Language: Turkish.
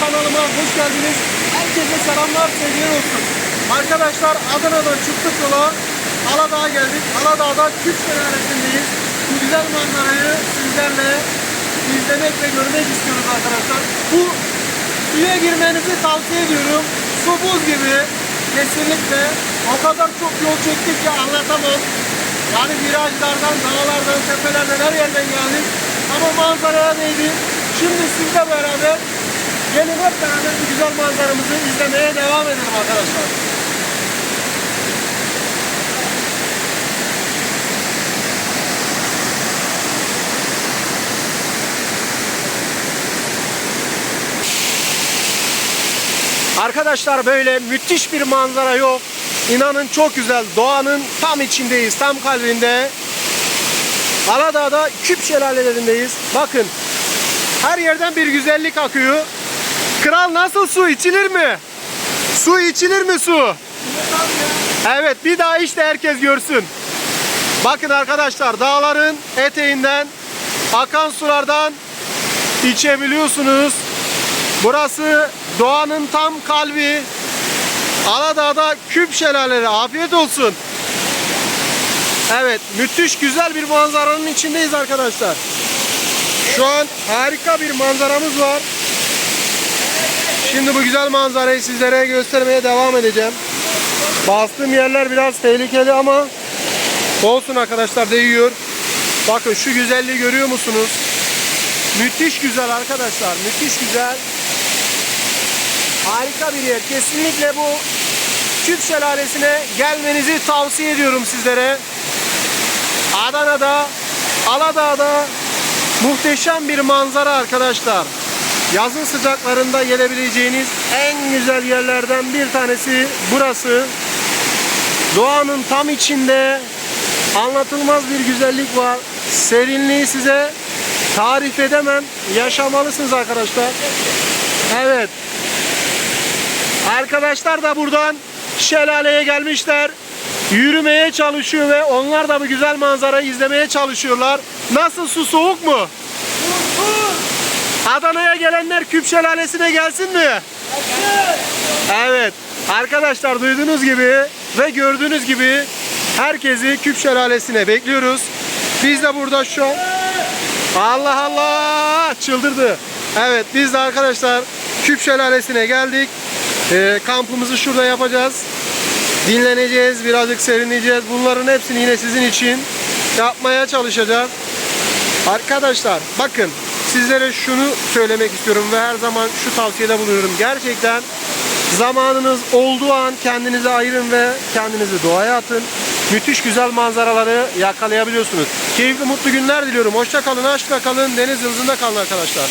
kanalıma hoş geldiniz. Herkese selamlar, sevgiler olsun. Arkadaşlar Adana'dan çıktık yola. Aladağ'a geldik. Aladağ'da Küç Şelalesi'ndeyiz. Bu güzel manzarayı sizlerle izlemek ve görmek istiyoruz arkadaşlar. Bu suya girmenizi tavsiye ediyorum. Su buz gibi. Kesinlikle. O kadar çok yol çektik ki anlatamam. Yani virajlardan, dağlardan, tepelerden her yerden geldik. Ama manzaraya değdi. Şimdi sizle beraber gelin hep beraber bu güzel manzaramızı izlemeye devam edelim arkadaşlar. Arkadaşlar böyle müthiş bir manzara yok. İnanın çok güzel. Doğanın tam içindeyiz, tam kalbinde. Aladağ'da küp şelalelerindeyiz. Bakın her yerden bir güzellik akıyor. Kral nasıl su içilir mi? Su içilir mi su? Evet bir daha işte herkes görsün. Bakın arkadaşlar dağların eteğinden akan sulardan içebiliyorsunuz. Burası doğanın tam kalbi. Aladağ'da küp şelaleleri. Afiyet olsun. Evet, müthiş güzel bir manzaranın içindeyiz arkadaşlar. Şu an harika bir manzaramız var. Şimdi bu güzel manzarayı sizlere göstermeye devam edeceğim. Bastığım yerler biraz tehlikeli ama olsun arkadaşlar değiyor. Bakın şu güzelliği görüyor musunuz? Müthiş güzel arkadaşlar. Müthiş güzel. Harika bir yer. Kesinlikle bu Küp Şelalesi'ne gelmenizi tavsiye ediyorum sizlere. Adana'da, Aladağ'da muhteşem bir manzara arkadaşlar. Yazın sıcaklarında gelebileceğiniz en güzel yerlerden bir tanesi burası. Doğanın tam içinde anlatılmaz bir güzellik var. Serinliği size tarif edemem. Yaşamalısınız arkadaşlar. Evet. Arkadaşlar da buradan şelaleye gelmişler. Yürümeye çalışıyor ve onlar da bu güzel manzarayı izlemeye çalışıyorlar. Nasıl su soğuk mu? Adana'ya gelenler Küp Şelalesi'ne gelsin mi? Evet. Arkadaşlar duyduğunuz gibi ve gördüğünüz gibi herkesi Küp Şelalesi'ne bekliyoruz. Biz de burada şu an Allah Allah çıldırdı. Evet biz de arkadaşlar Küp Şelalesi'ne geldik. Ee, kampımızı şurada yapacağız. Dinleneceğiz, birazcık serinleyeceğiz. Bunların hepsini yine sizin için yapmaya çalışacağız. Arkadaşlar bakın sizlere şunu söylemek istiyorum ve her zaman şu tavsiyede bulunuyorum. Gerçekten zamanınız olduğu an kendinize ayırın ve kendinizi doğaya atın. Müthiş güzel manzaraları yakalayabiliyorsunuz. Keyifli mutlu günler diliyorum. Hoşça kalın, aşkla kalın, deniz yıldızında kalın arkadaşlar.